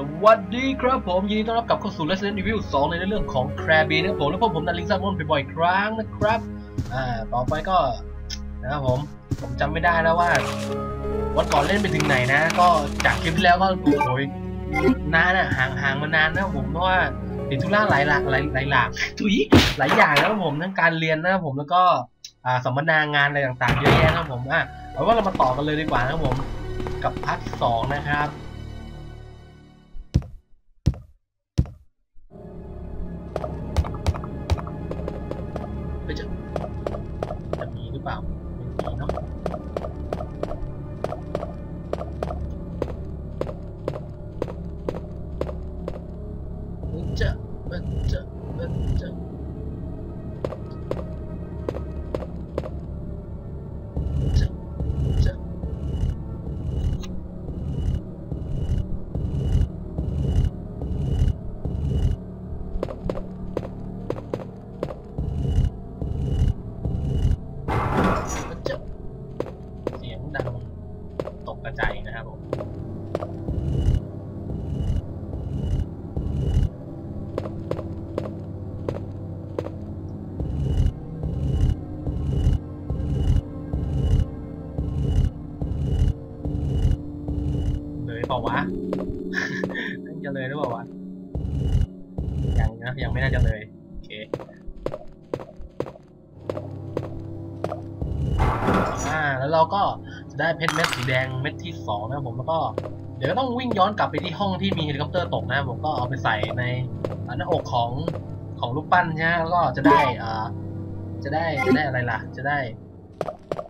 สวัสดีครับผม ยินดีต้อนรับกลับเข้าสู่ Resident Evil 2 ในเรื่องของ Krabby นะครับผมและพวกผมนันลิงซัมมอนบ่อยๆครั้งนะครับ อ่า ต่อไปก็นะครับผม ผมจำไม่ได้แล้วว่า วันก่อนเล่นไปถึงไหนนะ ก็จากคลิปที่แล้วก็โอ้ยนานอะห่างห่างมานานนะผมเพราะว่าติดธุระหลายหลากหลายหลายหลากทุยหลายอย่างนะครับผมทั้งการเรียนนะครับผมแล้วก็อ่าสัมมนางานอะไรต่างๆเยอะแยะนะครับผมอะเอาว่าเรามาต่อกันเลยดีกว่านะครับผมกับพาร์ทสองนะครับ เม็ดที่สองนะครับผมแล้วก็เดี๋ยวก็ต้องวิ่งย้อนกลับไปที่ห้องที่มีเฮลิคอปเตอร์ตกนะผมก็เอาไปใส่ในหน้าอกของของลูกปั้นใช่ไหมแล้วก็จะได้อ่าจะได้จะได้อะไรล่ะ จะได้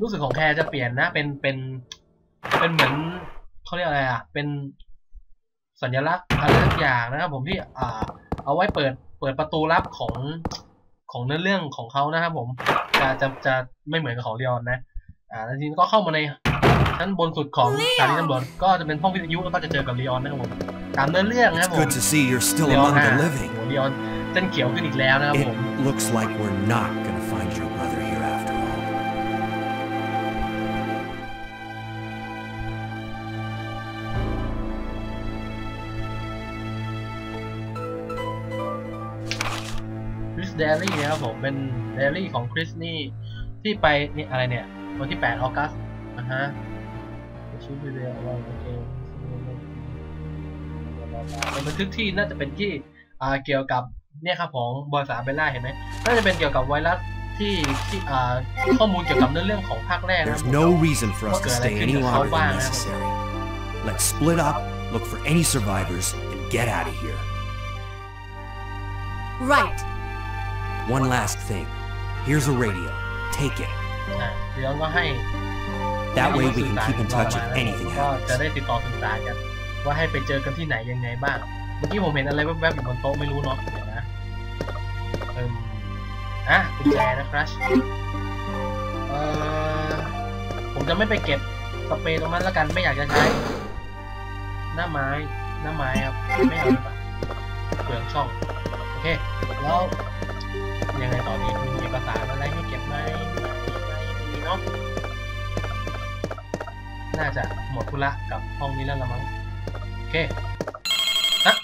รู้สึกของแคร์จะเปลี่ยนนะ เป็นเป็นเป็นเหมือนเขาเรียกอะไรอะ เป็นสัญลักษณ์อะไรสักอย่างนะครับผมที่อ่า เอาไว้เปิดเปิดประตูลับของของเนื้อเรื่องของเขานะครับผมจะจะจะไม่เหมือนกับของเรียนนะ อ่าทีนี้ก็เข้ามาใน ชั้นบนสุดของสถานีตำรวจก็จะเป็นห้องวิทยุแล้วก็จะเจอกับเรียนนะครับผมตามเนื้อเรื่องนะครับ It's ผม good to see you're still เรียน among ฮะ the โอ้ living. โหเรียนเส้นเขียวขึ้นอีกแล้วนะครับผม It looks like we're not gonna find your brother here after all. คริสเดลี่นะครับผมเป็นเดลี่ของคริสนี่ที่ไปนี่อะไรเนี่ยวันที่ 8 ออกัสนะฮะ ชื่อวิดีโอเราเองเป็นบันทึกที่น่าจะเป็นที่อ่าเกี่ยวกับเนี่ยครับของบอยสาเบลล่าเห็นไหมน่าจะเป็นเกี่ยวกับไวรัสที่ที่อ่าข้อมูลเกี่ยวกับเนื้อเรื่องของภาคแรกนะ There's ผม no reason for us to stay any longer than necessary. Let's split up, look for any survivors, and get out of here. Right. One last thing. Here's a radio. Take it. อ่าเดี๋ยวก็ให้ That way ให้ we can keep in touch if สื่อสาร anything ก็จะ happens. ได้ติดต่อสื่อสารกันว่าให้ไปเจอกันที่ไหนยังไงบ้าง เมื่อกี้ผมเห็นอะไรแวบๆอยู่บนโต๊ะไม่รู้เนาะเดี๋ยวนะเอิ่มอะกุญแจนะครัชเอ่อผมจะไม่ไปเก็บสเปรย์ตรงนั้นแล้วกันไม่อยากจะใช้ หน้าไม้หน้าไม้ครับไม่เอาดีกว่าเปลืองช่องโอเคแล้วยังไงต่อดีมีเอกสารอะไรให้เก็บไหมไม่มีเนาะ น่าจะหมดธุระกับห้องนี้แล้วละมั้งโอเคนะ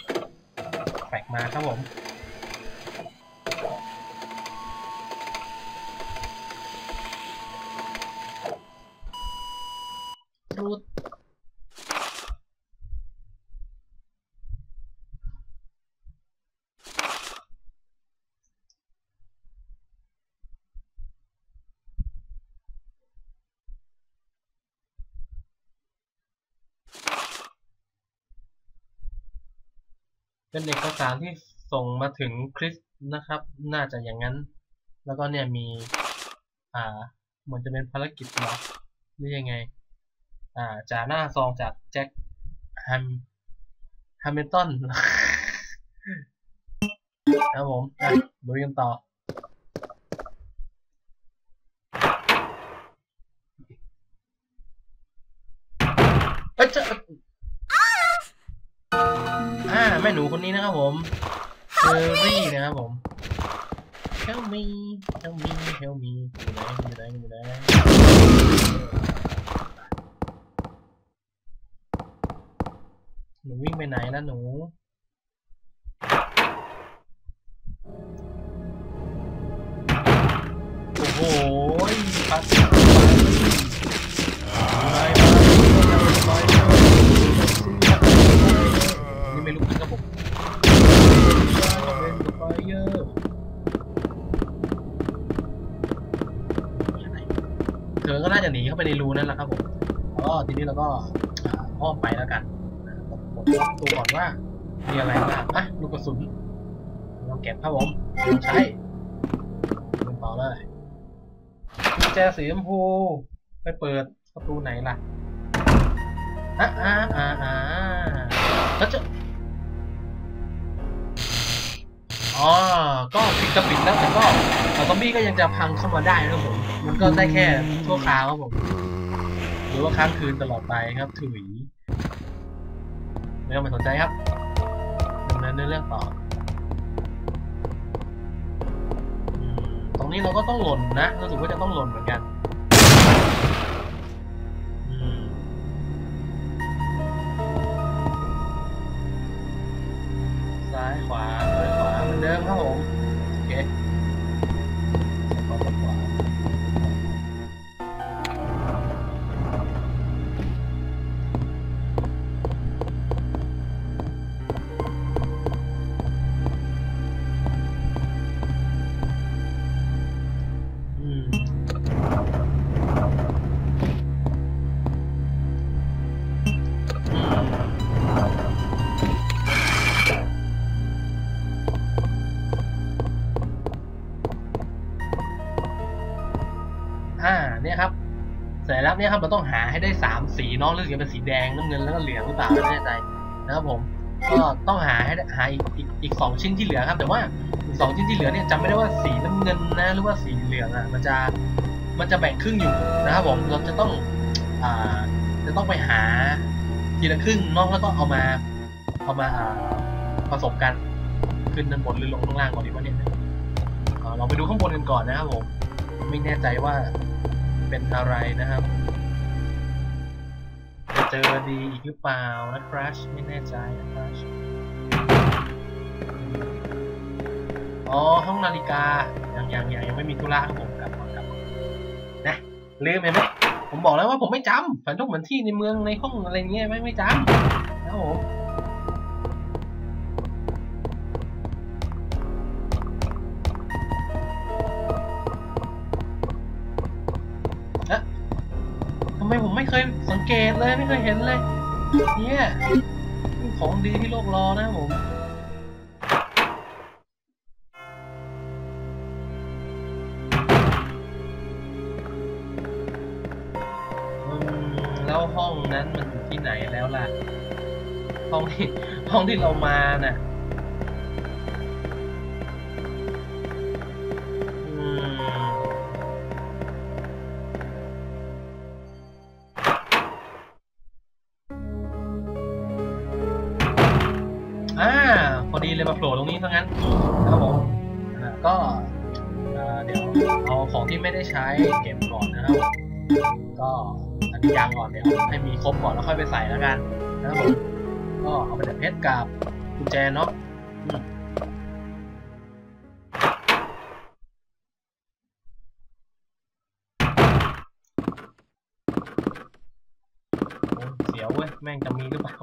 แปลกมาครับผมรู เป็นเอกสารที่ส่งมาถึงคริสนะครับ น่าจะอย่างนั้น แล้วก็เนี่ยมี อ่า เหมือนจะเป็นภารกิจเหรอหรือยังไง อ่าจากหน้าซองจากแจ็คแฮมแฮมิลตันครับผมอะดูกันต่อเอ้ยจะ แม่หนูคนนี้นะครับผมเชอรี่นะครับผม Help me Help me Help me อยู่ไหนอยู่ไหนอยู่ไหนหนูวิ่งไปไหนแล้วหนูโอ้โหพัด เยอร์เธอก็น่าจะหนีเข้าไปในรูนั่นแหละครับผมแล้วก็ทีนี้เราก็อ่าอ้อมไปแล้วกันผมล็อกตัวก่อนว่า มีอะไรบ้างอะลูกกระสุนลองเก็บครับผมใช้ลงต่อเลยกุญแจสีชมพูไปเปิดประตูไหนล่ะอะอ่าอ่าอ่าแล้วจะ อ๋อ ก็ปิดก็ปิดแล้วแต่ก็แต่ซอมบี้ก็ยังจะพังเข้ามาได้นะครับผม มันก็ได้แค่ชั่วคราวครับผม หรือว่าค้างคืนตลอดไปครับถุยไม่ต้องไปสนใจครับดำเนินเรื่องต่อ ตรงนี้เราก็ต้องหล่นนะรู้สึกว่าจะต้องหล่นเหมือนกันซ้ายขวา ซ้ เนี่ยครับเราต้องหาให้ได้สามสีเนาะเลือกจะเป็นสีแดงน้ำเงินแล้วก็เหลืองหรือเปล่าไม่แน่ใจนะครับผมก็ต้องหาให้หาอีกอีกอีกสองชิ้นที่เหลือครับ แต่ว่าอีกสองชิ้นที่เหลือเนี่ยจำไม่ได้ว่าสีน้ำเงินนะหรือว่าสีเหลืองอะมันจะมันจะแบ่งครึ่งอยู่นะครับผมเราจะต้องอ่าจะต้องไปหาทีละครึ่งเนอกแล้วก็เอามาเอามาอ่าผสมกันขึ้นด้านบนหรือลงข้างล่างก่อนดีวะเนี่ยเราไปดูข้างบนกันก่อนนะครับผมไม่แน่ใจว่า เป็นอะไรนะครับ จะเจอดีอีกหรือเปล่านะครัชไม่แน่ใจนะครัชอ๋อห้องนาฬิกายังยังยังยังไม่มีธุระผมกลับก่อนกลับนะลืมเห็นไหมผมบอกแล้วว่าผมไม่จำฝันทุกเหมือนที่ในเมืองในห้องอะไรเงี้ยไม่ไม่จำนะผม เกตเลยไม่เคยเห็นเลย เนี่ยของดีที่โลกรอนะผมอืมแล้วห้องนั้นมันอยู่ที่ไหนแล้วล่ะ ห้องที่ห้องที่เรามาน่ะ โผล่ตรงนี้ซะงั้นนะครับผมก็เดี๋ยวเอาของที่ไม่ได้ใช้เก็บก่อนนะครับก็อันนี้ยางก่อนเดี๋ยวให้มีครบก่อนแล้วค่อยไปใส่แล้วกันนะครับผมก็เอาไปแต่เพชรกับกุญแจเนาะเสียวเว้ยแม่งจะมีหรือเปล่า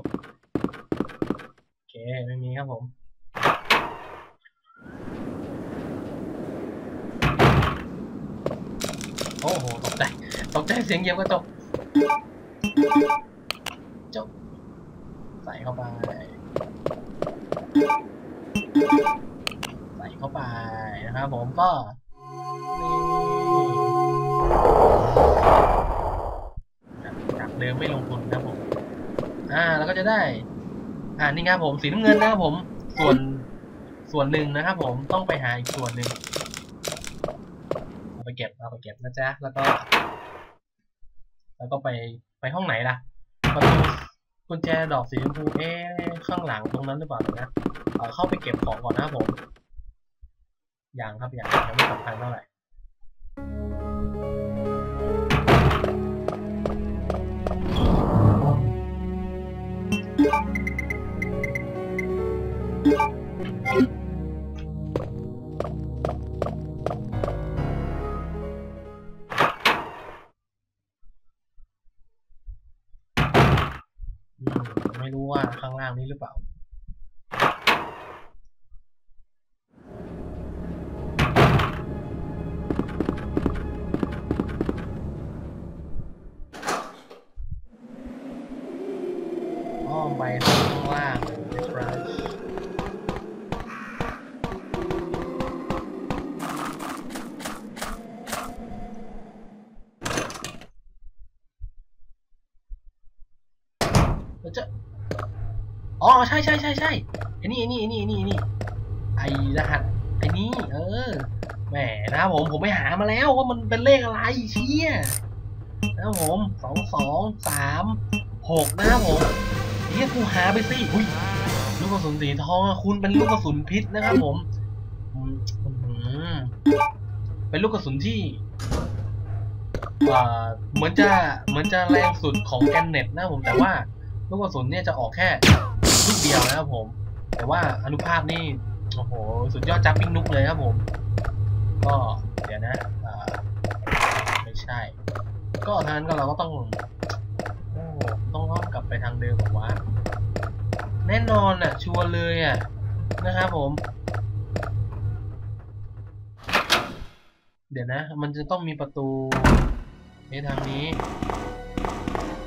โอเค ไม่มีครับผม โอ้โหตกใจตกใจเสียงเหยียบกระจกจบใส่เข้าไป ใส่เข้าไปนะครับผมก็นี่จากเดิมไม่ลงทุนนะครับผม อ่าแล้วก็จะได้ อ่านี่ครับผมสีน้ำเงินนะครับผม ส่วนส่วนหนึ่งนะครับผมต้องไปหาอีกส่วนหนึ่ง ไปเก็บเอาไปเก็บนะจ๊ะแล้วก็ แล้วก็ไปไปห้องไหนล่ะประตูกุญแจดอกสีชมพูเอ๊ข้างหลังตรงนั้นหรือเปล่านะเอาเข้าไปเก็บของก่อนนะผมอย่างครับอย่างยังไม่สำคัญเท่าไหร่ ไม่รู้ว่าข้างล่างนี้หรือเปล่า เราจะอ๋อใช่ใช่ใช่ใช่ไอ้นี่ไอ้นี่ไอ้นี่ไอ้นี่ไอ้นี่ไอ้รหัสไอ้นี่ เออแหมนะครับผมผมไปหามาแล้วว่ามันเป็นเลขอะไรเชี่ยนะครับผมสองสองสามหกนะครับผมเฮียกูหาไปสิอุ้ยลูกกระสุนสีทองคุณเป็นลูกกระสุนพิษนะครับผมเป็นลูกกระสุนที่เหมือนจะเหมือนจะแรงสุดของแกนเน็ตนะครับผมแต่ว่า ลูกกระสุนเนี่ยจะออกแค่ลูกเดียวนะครับผม แต่ว่าอนุภาพนี่โอ้โหสุดยอดจับปิ้งนุกเลยครับผม ก็เดี๋ยวนะไม่ใช่ ก็ทางนั้นก็เราก็ต้องโอ้ต้องอ้อมกลับไปทางเดิมบอกว่าแน่นอนอะ ชัวร์เลยอะนะครับผม เดี๋ยวนะ มันจะต้องมีประตูในทางนี้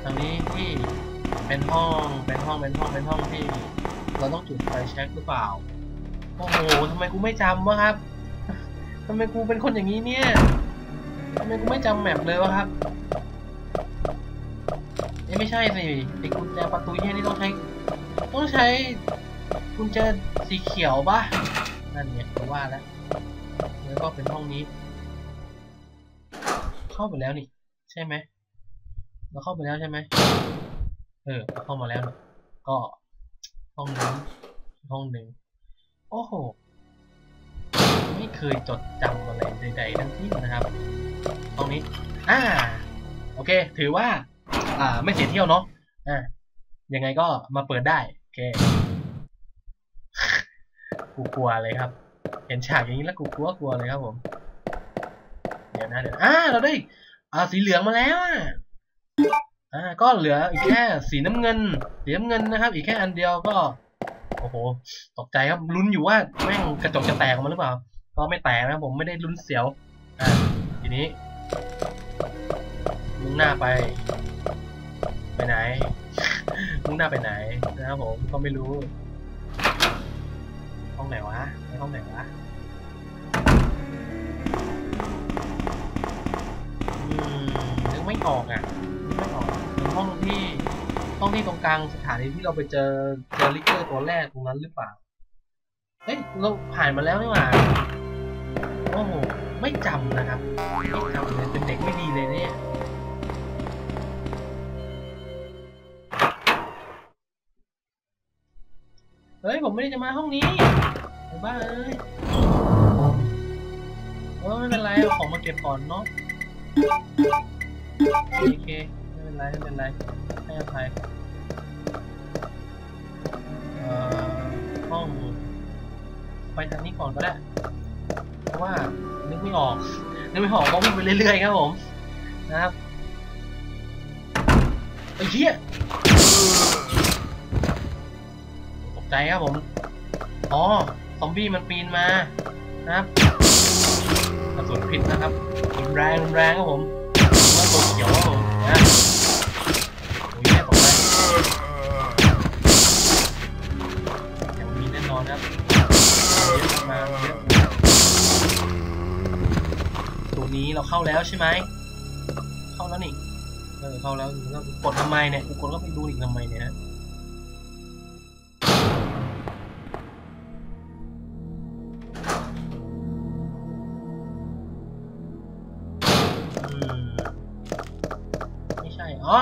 ทางนี้ที่ เป็นห้องเป็นห้องเป็นห้องเป็นห้องที่ เราต้องจุดไฟแช็กหรือเปล่าโอ้โหทำไมกูไม่จำวะครับทำไมกูเป็นคนอย่างนี้เนี่ยทำไมกูไม่จำแมปเลยวะครับเอ้ยไม่ใช่สิไอ้กุญแจประตูเฮียนี่ต้องใช้ ต้องใช้กุญแจสีเขียวปะนั่นเนี่ยผมว่าแล้วแล้วก็เป็นห้องนี้ เข้าไปแล้วนี่ ใช่ไหมเราเข้าไปแล้วใช่ไหม ออเข้ามาแล้วนี่ก็ห้องนี้ห้องหนึ่งโอ้โห ไม่เคยจดจำอะไรใดๆทั้งสิ้นนะครับตรงนี้อ่าโอเค ถือว่า อ่า ไม่เสียเที่ยวเนาะอ่ายังไงก็มาเปิดได้ โอเคกูกลัวเลยครับ เห็นฉากอย่างนี้แล้วกูกลัวกลัวเลยครับผม เดี๋ยวนะเดี๋ยวอ่าเราได้อ่าสีเหลืองมาแล้วอะ อ่าก็เหลืออีกแค่สีน้ำเงินสีน้ำเงินนะครับ อีกแค่อันเดียวก็โอ้โหตกใจครับลุ้นอยู่ว่าแม่งกระจกจะแตกออกมาหรือเปล่าก็ไม่แตกนะผมไม่ได้ลุ้นเสียวอ่าทีนี้มุ่งหน้าไป ไปไหนมุ่งหน้าไปไหนนะครับผมก็ไม่รู้ห้องไหนวะในห้องไหนวะอืมนึกไม่ออกอะ ที่ตรงกลางสถานีที่เราไปเจอเจอลิกเกอร์ตัวแรกตรงนั้นหรือเปล่า เฮ้ยเราผ่านมาแล้วนี่หว่าโอ้โหไม่จำนะครับไม่จำเลยเป็นเด็กไม่ดีเลยเนี่ยเฮ้ยผมไม่ได้จะมาห้องนี้ไอ้บ้าเอ้ยเออไม่เป็นไรเอาของมาเก็บก่อนเนาะโอเคไม่เป็นไรไม่เป็นไรให้อภัย ไปทางนี้ก่อนก็ได้ เพราะว่านึกไม่ออก นึกไม่ออกก็วิ่งไปเรื่อยๆครับผม นะครับไอ้เหี้ยตกใจครับผม อ๋อ ซอมบี้มันปีนมา นะครับกระสุนผิดนะครับรุนแรงรุนแรงครับผมว่าตัวเขียวครับผมนะ นี้เราเข้าแล้วใช่ไหม เข้าแล้วนี่เออเข้าแล้วแล้วกดทำไมเนี่ยกูกดก็ไปดูอีกทำไมเนี่ยไม่ใช่อ๋อ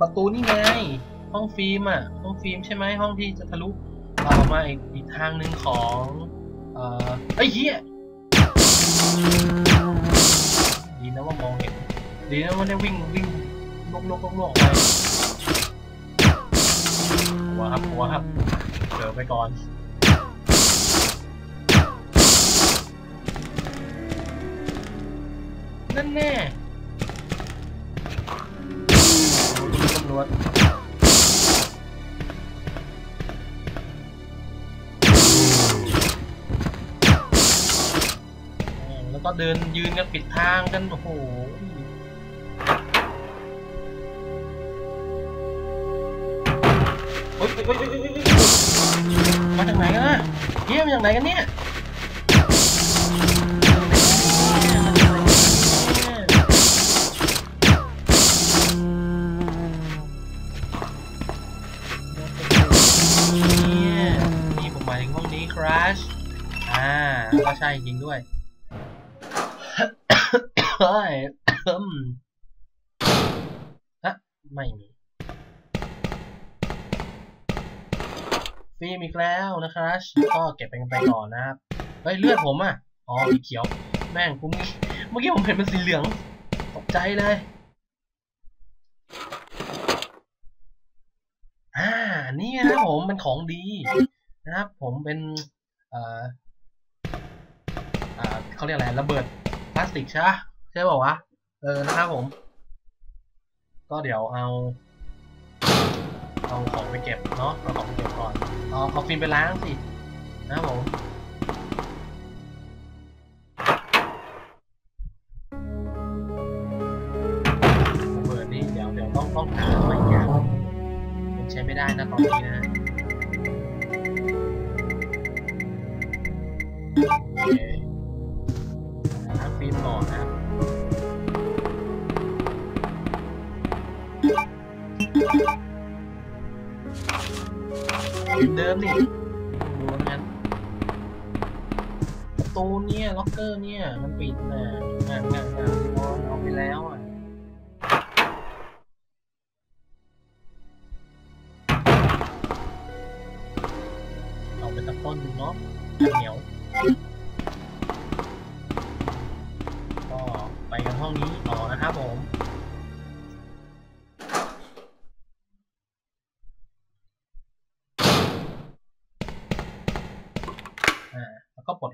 ประตูนี่ไง ห้องฟิล์มอะ ห้องฟิล์มใช่ไหมห้องที่จะทะลุออกมาอีกทางหนึ่งของ เอ่อไอ้ยเหี้ย ดีนะว่าได้วิ่งวิ่งลกลกลงลงไปหัวครับหัวครับเจอไปก่อนนั่นแน่ตำรวจแล้วก็เดินยืนกันปิดทางกันโอ้โห มาจากไหนกันนะเฮียมาจากไหนกันเนี่ยนี่นี่ผมหมายถึงห้องนี้คราชอ่าก็ใช่จริงด้วยเฮ้ยอืมฮะไม่มี ฟิล์มอีกแล้วนะครับก็เก็บไปกันไปก่อนนะครับเฮ้ยเลือดผมอะอ๋อสีเขียว แม่งกูมีเมื่อกี้ผมเห็นเป็นสีเหลืองตกใจเลยอ่านี่นะผมเป็นของดีนะครับผมเป็นเอ่ออ่าเขาเรียกอะไรระเบิดพลาสติกใช่ใช่ป่าวะเออนะครับผม ก็เดี๋ยวเอา เอาของไปเก็บเนาะเอาของไปเก็บก่อนเอาเอาฟิลไปล้างสินะผมเบิดนี่เดี๋ยวเดี๋ยวต้องต้องหาใหม่อย่างมันใช้ไม่ได้นะตอนนี้นะ เนี่ดูแล้วงั้นประตูเนี่ยล็อกเกอร์เนี่ยมันปิดนะงานงานงาน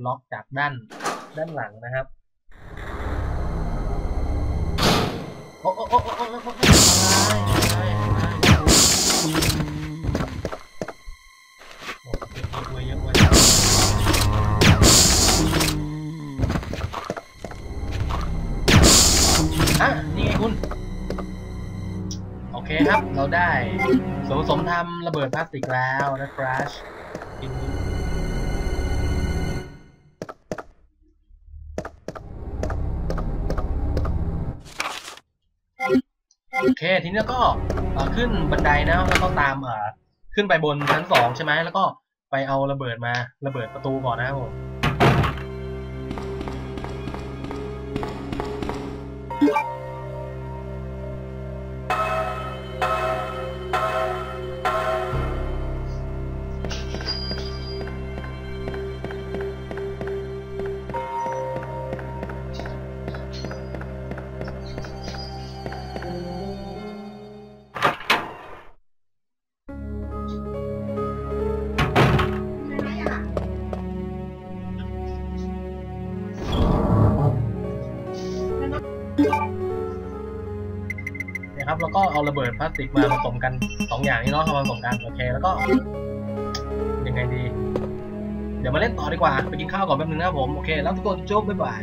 ล็อกจากด้านด้านหลังนะครับโอ้โอ้โอ้โอ้โอ้โอ้โอ้อะไรอะไรอะไรโอ้เยอะเว้ยเยอะเว้ยอะนี่ไงคุณ โอเคครับ เราได้ส่วนผสมทำระเบิดพลาสติกแล้วนะครับ โอเค ทีนี้ก็ขึ้นบันไดนะ แล้วก็ตามขึ้นไปบนชั้นสองใช่ไหมแล้วก็ไปเอาระเบิดมาระเบิดประตูก่อนนะครับผม ก็เอาระเบิดพลาสติกมาผสมกันสองอย่างนี้เนาะเอามาผสมกันโอเคแล้วก็ยังไงดี เดี๋ยวมาเล่นต่อดีกว่า ไปกินข้าวก่อนแป๊บนึงนะครับผม โอเค แล้วทุกคนจุ๊บบ๊ายบาย